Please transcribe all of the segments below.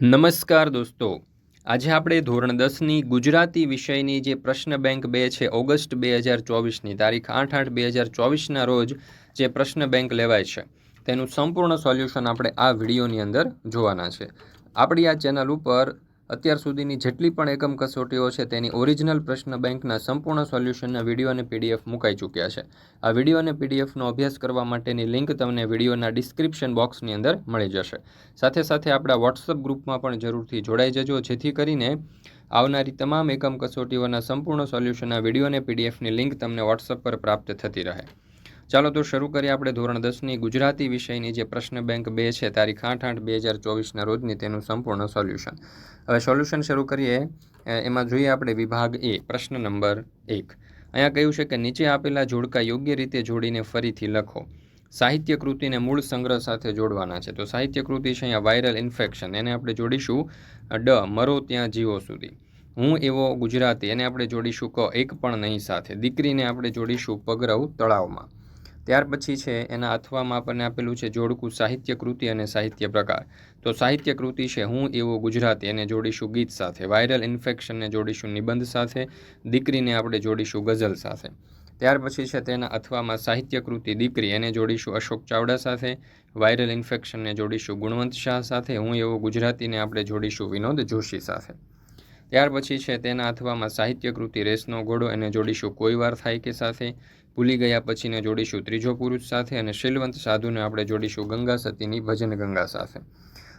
નમસ્કાર દોસ્તો. આજે આપણે ધોરણ દસની ગુજરાતી વિષયની જે પ્રશ્ન બેંક બે છે, ઓગસ્ટ બે હજાર ચોવીસની તારીખ આઠ આઠ બે હજાર ચોવીસના રોજ જે પ્રશ્ન બેંક લેવાય છે, તેનું સંપૂર્ણ સોલ્યુશન આપણે આ વિડીયોની અંદર જોવાના છે. આપણી આ ચેનલ ઉપર અત્યાર સુધીની જેટલી પણ એકમ કસોટીઓ છે, તેની ઓરિજિનલ પ્રશ્ન બેંકના સંપૂર્ણ સોલ્યુશનના વીડિયો અને પીડીએફ મુકાઈ ચૂક્યા છે. આ વીડિયો અને પીડીએફનો અભ્યાસ કરવા માટેની લિંક તમને વિડીયોના ડિસ્ક્રિપ્શન બોક્સની અંદર મળી જશે. સાથે સાથે આપણા વોટ્સઅપ ગ્રુપમાં પણ જરૂરથી જોડાઈ જજો, જેથી કરીને આવનારી તમામ એકમ કસોટીઓના સંપૂર્ણ સોલ્યુશનના વીડિયો અને પીડીએફની લિંક તમને વોટ્સઅપ પર પ્રાપ્ત થતી રહે. ચાલો તો શરૂ કરીએ આપણે ધોરણ દસની ગુજરાતી વિષયની. જે પ્રશ્ન બેંક બે છે, તારીખ આઠ આઠ બે હજાર ચોવીસના રોજની તેનું સંપૂર્ણ સોલ્યુશન. હવે સોલ્યુશન શરૂ કરીએ. એમાં જોઈએ આપણે વિભાગ એ, પ્રશ્ન નંબર એક. અહીંયા કહ્યું છે કે નીચે આપેલા જોડકા યોગ્ય રીતે જોડીને ફરીથી લખો. સાહિત્ય કૃતિને મૂળ સંગ્રહ સાથે જોડવાના છે. તો સાહિત્ય કૃતિ છે અહીંયા વાયરલ ઇન્ફેક્શન એને આપણે જોડીશું. ડ, મરો ત્યાં જીવો સુધી. હું એવો ગુજરાતી. એને આપણે જોડીશું ક, એક પણ નહીં સાથે. દીકરીને આપણે જોડીશું પગરવ તળાવમાં. ત્યાર પછી છે એના અથવામાં આપણને આપેલું છે જોડકું સાહિત્ય કૃતિ અને સાહિત્ય પ્રકાર. તો સાહિત્ય કૃતિ છે હું એવો ગુજરાતી એને જોડીશું ગીત સાથે, વાયરલ ઇન્ફેક્શનને જોડીશું નિબંધ સાથે, દીકરીને આપણે જોડીશું ગઝલ સાથે. ત્યાર પછી છે તેના અથવામાં સાહિત્ય કૃતિ દીકરી એને જોડીશું અશોક ચાવડા સાથે, વાયરલ ઇન્ફેક્શનને જોડીશું ગુણવંત શાહ સાથે, હું એવો ગુજરાતીને આપણે જોડીશું વિનોદ જોશી સાથે. ત્યાર પછી છે તેના અથવામાં સાહિત્ય કૃતિ રેસનો ઘોડો એને જોડીશું કોઈ વાર થાય કે સાથે ભૂલી ગયા પછીને જોડીશું ત્રીજો પુરુષ સાથે અને શીલવંત સાધુને આપણે જોડીશું ગંગા સતીની ભજન ગંગા સાથે.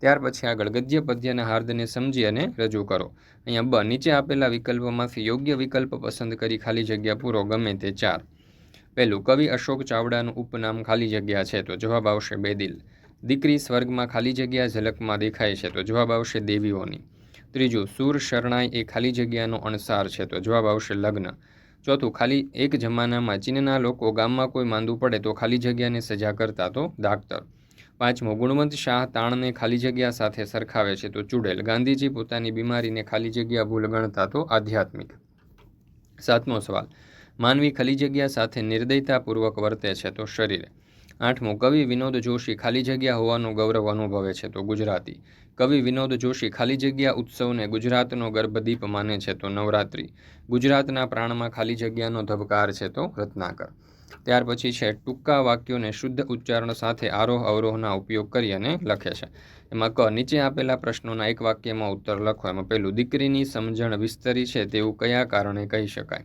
ત્યાર પછી આગળ ગદ્ય પદ્યના હાર્દને સમજી અને રજૂ કરો. અહીંયા બ, નીચે આપેલા વિકલ્પોમાંથી યોગ્ય વિકલ્પ પસંદ કરી ખાલી જગ્યા પૂરો, ગમે તે ચાર. પહેલું, કવિ અશોક ચાવડાનું ઉપનામ ખાલી જગ્યા છે તો જવાબ આવશે બેદિલ. દીકરી સ્વર્ગમાં ખાલી જગ્યા, ઝલકમાં દેખાય છે તો જવાબ આવશે દેવીઓની. ત્રીજું, સૂર શરણાઈ એ ખાલી જગ્યાનો અણસાર છે તો જવાબ આવશે લગ્ન. ચોથું ખાલી એક જમાનામાં ચીનના લોકો ગામમાં કોઈ માંદું પડે તો ખાલી જગ્યાને સજા કરતા તો ડાક્ટર પાંચમો, ગુણવંત શાહ તાણને ખાલી જગ્યા સાથે સરખાવે છે તો ચૂડેલ. ગાંધીજી પોતાની બીમારીને ખાલી જગ્યા ભૂલ ગણતા તો આધ્યાત્મિક. સાતમો સવાલ. માનવી ખાલી જગ્યા સાથે નિર્દયતાપૂર્વક વર્તે છે તો શરીરે. આઠમું, કવિ વિનોદ જોશી ખાલી જગ્યા હોવાનું ગૌરવ અનુભવે છે તો ગુજરાતી. કવિ વિનોદ જોશી ખાલી જગ્યા ઉત્સવને ગુજરાતનો ગર્ભદીપ માને છે તો નવરાત્રિ. ગુજરાતના પ્રાણમાં ખાલી જગ્યાનો ધબકાર છે તો રત્નાકર. ત્યાર પછી છે, ટૂંકા વાક્યોને શુદ્ધ ઉચ્ચારણ સાથે આરોહ અવરોહના ઉપયોગ કરી અને લખે છે. એમાં ક, નીચે આપેલા પ્રશ્નોના એક વાક્યમાં ઉત્તર લખો. એમાં પહેલું, દીકરીની સમજણ વિસ્તરી છે તેવું કયા કારણે કહી શકાય?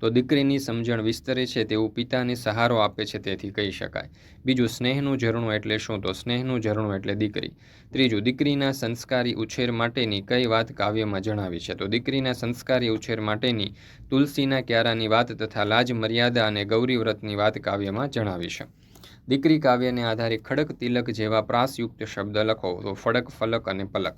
તો દીકરીની સમજણ વિસ્તરે છે તેવું પિતાને સહારો આપે છે તેથી કહી શકાય. બીજું, સ્નેહનું ઝરણું એટલે શું? તો સ્નેહનું ઝરણું એટલે દીકરી. ત્રીજું, દીકરીના સંસ્કારી ઉછેર માટેની કઈ વાત કાવ્યમાં જણાવી છે? તો દીકરીના સંસ્કારી ઉછેર માટેની તુલસીના ક્યારાની વાત તથા લાજ, મર્યાદા અને ગૌરીવ્રતની વાત કાવ્યમાં જણાવી છે. દીકરી કાવ્યને આધારે ખડક તિલક જેવા પ્રાસયુક્ત શબ્દ લખો. તો ફડક, ફલક અને પલક.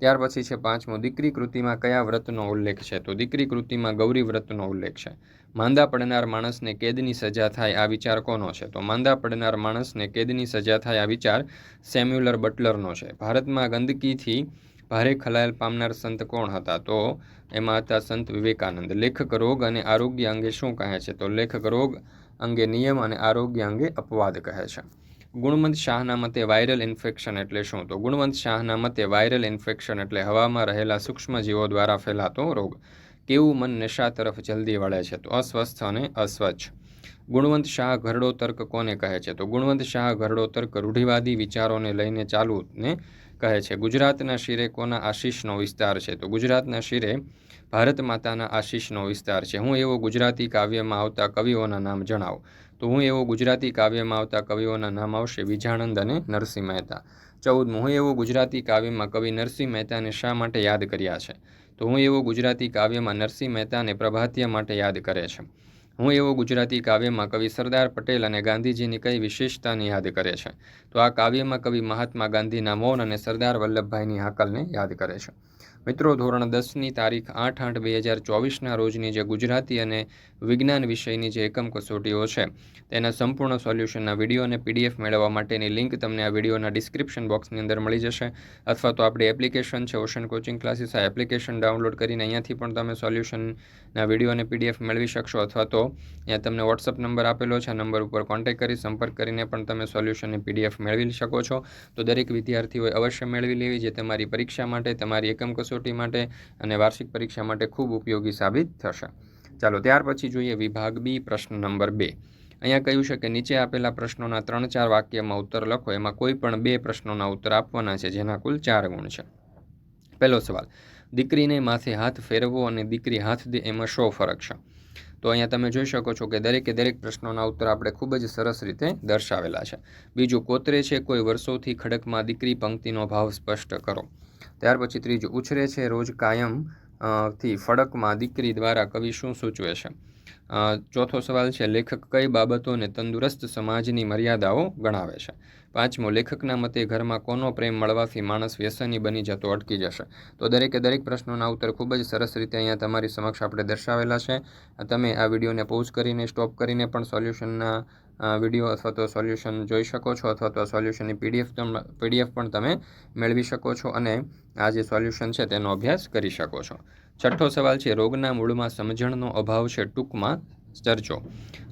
ત્યાર પછી છે પાંચમો, દીકરી કૃતિમાં કયા વ્રતનો ઉલ્લેખ છે? તો દીકરી કૃતિમાં ગૌરી વ્રતનો ઉલ્લેખ છે. માંદા પડનાર માણસને કેદની સજા થાય આ વિચાર કોનો છે? તો માંદા પડનાર માણસને કેદની સજા થાય આ વિચાર સેમ્યુલર બટલરનો છે. ભારતમાં ગંદકીથી ભારે ખલાયલ પામનાર સંત કોણ હતા? તો એમાં હતા સંત વિવેકાનંદ. લેખક રોગ અને આરોગ્ય અંગે શું કહે છે? તો લેખક રોગ અંગે નિયમ અને આરોગ્ય અંગે અપવાદ કહે છે. ગુણવંત શાહના મતે વાયરલ ઇન્ફેક્શન એટલે શું? તો ગુણવંત શાહના મતે વાયરલ ઇન્ફેક્શન એટલે હવામાં રહેલા સૂક્ષ્મજીવો દ્વારા ફેલાતો રોગ. કેવું મન નશા તરફ જલ્દી વળે છે? તો અસ્વસ્થ અને અસ્વચ્છ. ગુણવંત શાહ ઘરડો તર્ક કોને કહે છે? તો ગુણવંત શાહ ઘરડો તર્ક રૂઢિવાદી વિચારોને લઈને ચાલુ ને કહે છે. ગુજરાતના શિરે કોના આશીષનો વિસ્તાર છે? તો ગુજરાતના શિરે ભારત માતાના આશીષનો વિસ્તાર છે. હું એવો ગુજરાતી કાવ્યમાં આવતા કવિઓના નામ જણાવો. તો હું એવો ગુજરાતી કાવ્યમાં આવતા કવિઓના નામ આવશે વિજાણંદ અને નરસિંહ મહેતા. ચૌદમું, હું એવો ગુજરાતી કાવ્યમાં કવિ નરસિંહ મહેતાને શા માટે યાદ કર્યા છે? તો હું એવો ગુજરાતી કાવ્યમાં નરસિંહ મહેતાને પ્રભાતિયા માટે યાદ કરે છે. હું એવો ગુજરાતી કાવ્યમાં કવિ સરદાર પટેલ અને ગાંધીજીની કઈ વિશેષતાને યાદ કરે છે? તો આ કાવ્યમાં કવિ મહાત્મા ગાંધીના મૌન અને સરદાર વલ્લભભાઈની હાકલને યાદ કરે છે. મિત્રો, ધોરણ દસની તારીખ આઠ આઠ બે હજાર ચોવીસના રોજની જે ગુજરાતી અને વિજ્ઞાન વિષયની જે એકમ કસોટીઓ છે, તેના સંપૂર્ણ સોલ્યુશનના વીડિયો અને પીડીએફ મેળવવા માટેની લિંક તમને આ વિડીયોના ડિસ્ક્રિપ્શન બોક્સની અંદર મળી જશે. અથવા તો આપણી એપ્લિકેશન છે, ઓશન કોચિંગ ક્લાસીસ, આ એપ્લિકેશન ડાઉનલોડ કરીને અહીંયાથી પણ તમે સોલ્યુશનના વીડિયો અને પીડીએફ મેળવી શકશો. અથવા તો અહીંયા તમને વોટ્સઅપ નંબર આપેલો છે, આ નંબર ઉપર કોન્ટેક્ટ કરી સંપર્ક કરીને પણ તમે સોલ્યુશનની પીડીએફ મેળવી શકો છો. તો દરેક વિદ્યાર્થીઓએ અવશ્ય મેળવી લેવી, જે તમારી પરીક્ષા માટે, તમારી એકમ કસોટી માટે અને વાર્ષિક પરીક્ષા માટે ખૂબ ઉપયોગી સાબિત થશે. ચાલો, ત્યાર પછી જોઈએ વિભાગ બી, પ્રશ્ન નંબર બે. અહીંયા કહ્યું છે કે નીચે આપેલા પ્રશ્નોના ત્રણ ચાર વાક્યમાં ઉત્તર લખો. એમાં કોઈ પણ બે પ્રશ્નોના ઉત્તર આપવાના છે, જેના કુલ ચાર ગુણ છે. પહેલો સવાલ, દીકરીને માથે હાથ ફેરવો અને દીકરી હાથ દે એમાં શો ફરક છે? તો અહીંયા તમે જોઈ શકો છો કે દરેકે દરેક પ્રશ્નોના ઉત્તર આપણે ખૂબ જ સરસ રીતે દર્શાવેલા છે. બીજું કોતરે છે, કોઈ વર્ષોથી ખડકમાં દીકરી પંક્તિનો ભાવ સ્પષ્ટ કરો. ત્યાર પછી ત્રીજું, ઉછરે છે રોજ કાયમથી ફડકમાં દીકરી દ્વારા કવિ શું સૂચવે છે? ચોથો સવાલ છે, લેખક કઈ બાબતોને તંદુરસ્ત સમાજની મર્યાદાઓ ગણાવે છે? પાંચમો, લેખકના મતે ઘરમાં કોનો પ્રેમ મળવાથી માણસ વ્યસની બની જતો અટકી જશે? તો દરેકે દરેક પ્રશ્નોના ઉત્તર ખૂબ જ સરસ રીતે અહીંયા તમારી સમક્ષ આપણે દર્શાવેલા છે. તમે આ વિડીયોને પોઝ કરીને સ્ટોપ કરીને પણ સોલ્યુશનના વીડિયો અથવા તો સોલ્યુશન જોઈ શકો છો અથવા તો સોલ્યુશનની પીડીએફ પીડીએફ પણ તમે મેળવી શકો છો અને આ જે સોલ્યુશન છે તેનો અભ્યાસ કરી શકો છો. છઠ્ઠો સવાલ છે, રોગના મૂળમાં સમજણનો અભાવ છે, ટૂંકમાં ચર્ચો.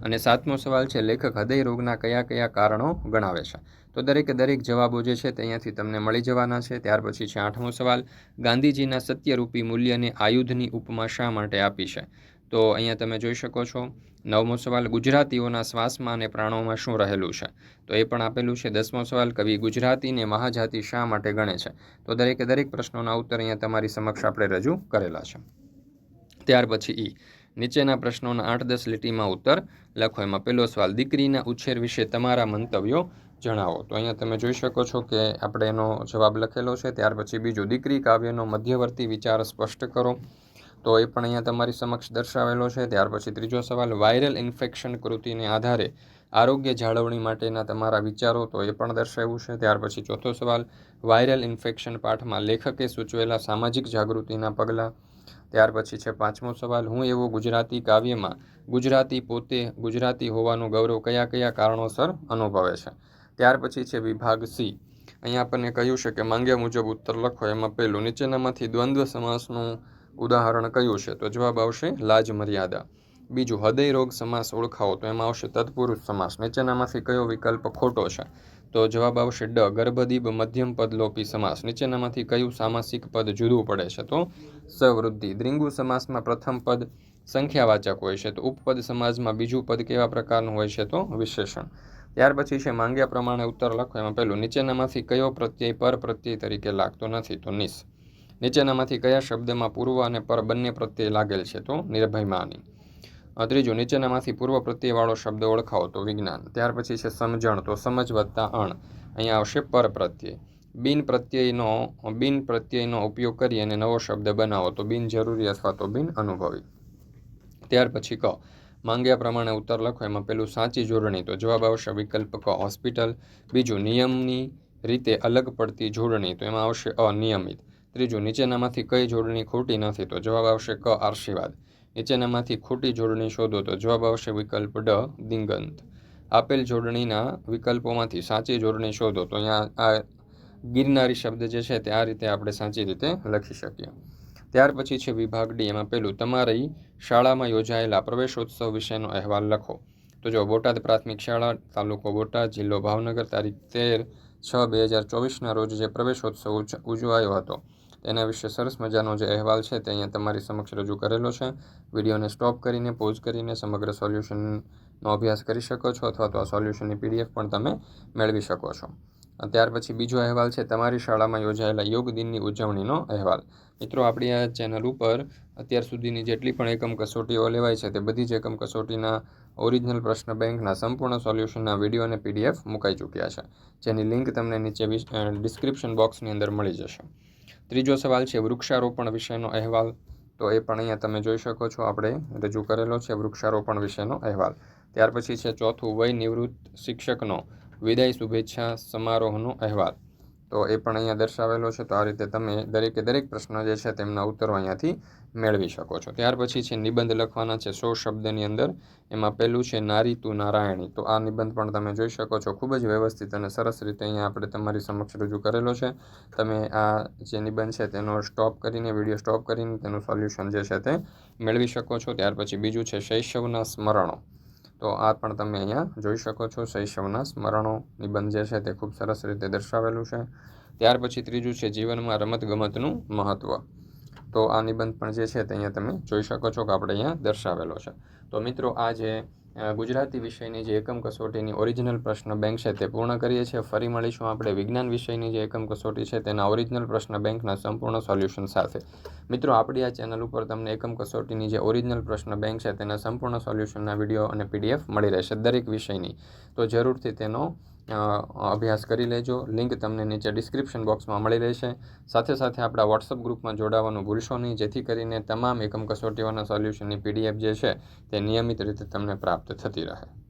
અને સાતમો સવાલ છે, લેખક હૃદય રોગના કયા કયા કારણો ગણાવે છે? તો દરેકે દરેક જવાબો જે છે તે અહીંયાથી તમને મળી જવાના છે. ત્યાર પછી છે આઠમો સવાલ, ગાંધીજીના સત્યરૂપી મૂલ્યને આયુધની ઉપમા શા માટે આપી છે? તો અહીંયા તમે જોઈ શકો છો, નવમો સવાલ, ગુજરાતીઓના શ્વાસમાં અને પ્રાણોમાં શું રહેલું છે? તો એ પણ આપેલું છે, દસમો સવાલ, કવિ ગુજરાતીને મહાજાતિ શા માટે ગણે છે? તો દરેકે દરેક પ્રશ્નોના ઉત્તર અહીંયા તમારી સમક્ષ આપણે રજૂ કરેલા છે. ત્યાર પછી ઈ, નીચેના પ્રશ્નોના આઠ દસ લીટીમાં ઉત્તર લખો. એમાં પહેલો સવાલ, દીકરીના ઉછેર વિશે તમારા મંતવ્યો જણાવો. તો અહીંયા તમે જોઈ શકો છો કે આપણે એનો જવાબ લખેલો છે. ત્યાર પછી બીજું, દીકરી કાવ્યનો મધ્યવર્તી વિચાર સ્પષ્ટ કરો. તો એ પણ અહીંયા તમારી સમક્ષ દર્શાવેલો છે. ત્યાર પછી ત્રીજો સવાલ, વાયરલ ઇન્ફેક્શન કૃતિને આધારે આરોગ્ય જાળવણી માટેના તમારા વિચારો તો એ પણ દર્શાવ્યું છે. ત્યાર પછી ચોથો સવાલ, વાયરલ ઇન્ફેક્શન પાઠમાં લેખકે સૂચવેલા સામાજિક જાગૃતિના પગલાં? ત્યાર પછી છે પાંચમો સવાલ, હું એવો ગુજરાતી કાવ્યમાં, ગુજરાતી પોતે ગુજરાતી હોવાનું ગૌરવ કયા કયા કારણોસર અનુભવે છે? ત્યાર પછી છે વિભાગ સી, અહીંયા આપણને કહ્યું છે કે માંગ્યા મુજબ ઉત્તર લખો. એમાં પહેલું, નીચેનામાંથી દ્વંદ્વ સમાસનું ઉદાહરણ કયું છે? તો જવાબ આવશે લાજ મર્યાદા. બીજું, હૃદય રોગ સમાસ ઓળખાવો. તો એમાં આવશે તત્પુરુષ સમાસ. નીચેનામાંથી કયો વિકલ્પ ખોટો છે? તો જવાબ આવશે ડ, ગર્ભદીપ મધ્યમ પદ લોપી સમાસ. નીચેનામાંથી કયું સામાસિક પદ જુદું પડે છે? તો સવૃદ્ધિ. દ્રિંગુ સમાસમાં પ્રથમ પદ સંખ્યાવાચક હોય છે. તો ઉપપદ સમાજમાં બીજું પદ કેવા પ્રકારનું હોય છે? તો વિશેષણ. ત્યાર પછી છે, માંગ્યા પ્રમાણે ઉત્તર લખો. એમાં પહેલું, નીચેનામાંથી કયો પ્રત્યય પર પ્રત્યય તરીકે લાગતો નથી? તો નિસ. નીચેનામાંથી કયા શબ્દમાં પૂર્વ અને પર બંને પ્રત્યય લાગેલ છે તો નિર્ભયમાની અ, ત્રીજું નીચેનામાંથી પૂર્વ પ્રત્યયવાળો શબ્દ ઓળખાવો તો વિજ્ઞાન. ત્યાર પછી છે સમજણ તો સમજ વત્તા અણ. અહીંયા આવશે પર પ્રત્યય. બિન પ્રત્યયનો બિન પ્રત્યયનો ઉપયોગ કરી અને નવો શબ્દ બનાવો તો બિનજરૂરી અથવા તો બિન અનુભવી. ત્યાર પછી ક. માંગ્યા પ્રમાણે ઉત્તર લખો. એમાં પેલું સાચી જોડણી તો જવાબ આવશે વિકલ્પ ક હોસ્પિટલ. બીજું નિયમની રીતે અલગ પડતી જોડણી તો એમાં આવશે અનિયમિત. ત્રીજું, નીચેનામાંથી કઈ જોડણી ખોટી નથી? તો જવાબ આવશે ક, આશીર્વાદ. નીચેનામાંથી ખોટી જોડણી શોધો તો જવાબ આવશે વિકલ્પ ડ, દિંગંત. આપેલ જોડણીના વિકલ્પોમાંથી સાચી જોડણી શોધો તો અહીંયા આ ગિરનારી શબ્દ જે છે તે આ રીતે આપણે સાચી રીતે લખી શકીએ. ત્યાર પછી છે વિભાગ ડી. એમાં પહેલું તમારી શાળામાં યોજાયેલા પ્રવેશોત્સવ વિશેનો અહેવાલ લખો. તો જો બોટાદ પ્રાથમિક શાળા, તાલુકો બોટાદ, જિલ્લો ભાવનગર, તારીખ તેર છ, બે હજાર ચોવીસના રોજ જે પ્રવેશોત્સવ ઉજ- ઉજવાયો હતો. તેના વિશે સરસ મજાનો જે અહેવાલ છે તે અહીંયા તમારી સમક્ષ રજૂ કરેલો છે. વિડીયોને સ્ટોપ કરીને, પોઝ કરીને સમગ્ર સોલ્યુશનનો અભ્યાસ કરી શકો છો અથવા તો આ સોલ્યુશનની પીડીએફ પણ તમે મેળવી શકો છો. ત્યાર પછી બીજો અહેવાલ છે, તમારી શાળામાં યોજાયેલા યોગ દિનની ઉજવણીનો અહેવાલ. મિત્રો, આપણી આ ચેનલ ઉપર અત્યાર સુધીની જેટલી પણ એકમ કસોટીઓ લેવાય છે તે બધી જ એકમ કસોટીના ઓરિજિનલ પ્રશ્ન બેંકના સંપૂર્ણ સોલ્યુશનના વીડિયો અને પીડીએફ મુકાઈ ચૂક્યા છે. જેની લિંક તમને નીચે ડિસ્ક્રિપ્શન બોક્સની અંદર મળી જશે. ત્રીજો સવાલ છે વૃક્ષારોપણ વિશેનો અહેવાલ. તો એ પણ અહીંયા તમે જોઈ શકો છો, આપણે રજૂ કરેલો છે વૃક્ષારોપણ વિશેનો અહેવાલ. ત્યાર પછી છે ચોથું, વય નિવૃત્ત શિક્ષકનો વિદાય શુભેચ્છા સમારોહનો અહેવાલ. તો એ પણ અહીંયા દર્શાવેલો છે. તો આ રીતે તમે દરેકે દરેક પ્રશ્ન જે છે તેમના ઉત્તરો અહીંયાથી મેળવી શકો છો. ત્યાર પછી છે નિબંધ લખવાના છે સો શબ્દની અંદર. એમાં પહેલું છે નારી તું નારાયણી. તો આ નિબંધ પણ તમે જોઈ શકો છો. ખૂબ જ વ્યવસ્થિત અને સરસ રીતે અહીંયા આપણે તમારી સમક્ષ રજૂ કરેલો છે. તમે આ જે નિબંધ છે તેનો સ્ટોપ કરીને, વીડિયો સ્ટોપ કરીને તેનું સોલ્યુશન જે છે તે મેળવી શકો છો. ત્યાર પછી બીજું છે શૈશવના સ્મરણો. તો આ પણ તમે અહીંયા જોઈ શકો છો. શૈશવના સ્મરણો નિબંધ જે છે તે ખૂબ સરસ રીતે દર્શાવેલું છે. ત્યાર પછી ત્રીજું છે જીવનમાં રમતગમતનું મહત્ત્વ તો આ નિબંધ પણ જે છે તે અહીંયા તમે જોઈ શકો છો કે આપણે અહીંયા દર્શાવેલો છે. તો મિત્રો, આ જે ગુજરાતી વિષયની જે એકમ કસોટીની ઓરિજિનલ પ્રશ્ન બેંક છે તે પૂર્ણ કરીએ છીએ. ફરી મળીશું આપણે વિજ્ઞાન વિષયની જે એકમ કસોટી છે તેના ઓરિજિનલ પ્રશ્ન બેંકના સંપૂર્ણ સોલ્યુશન સાથે. મિત્રો, આપણી આ ચેનલ ઉપર તમને એકમ કસોટીની જે ઓરિજિનલ પ્રશ્ન બેંક છે તેના સંપૂર્ણ સોલ્યુશનના વીડિયો અને પીડીએફ મળી રહેશે દરેક વિષયની. તો જરૂરથી તેનો અભ્યાસ કરી લેજો. લિંક તમને નીચે ડિસ્ક્રિપ્શન બોક્સમાં મળી રહેશે. સાથે સાથે આપણા વોટ્સઅપ ગ્રુપમાં જોડાવાનું ભૂલશો નહીં. જેથી કરીને તમામ એકમ કસોટીઓના સોલ્યુશનની પીડીએફ જે છે તે નિયમિત રીતે તમને પ્રાપ્ત થતી રહે.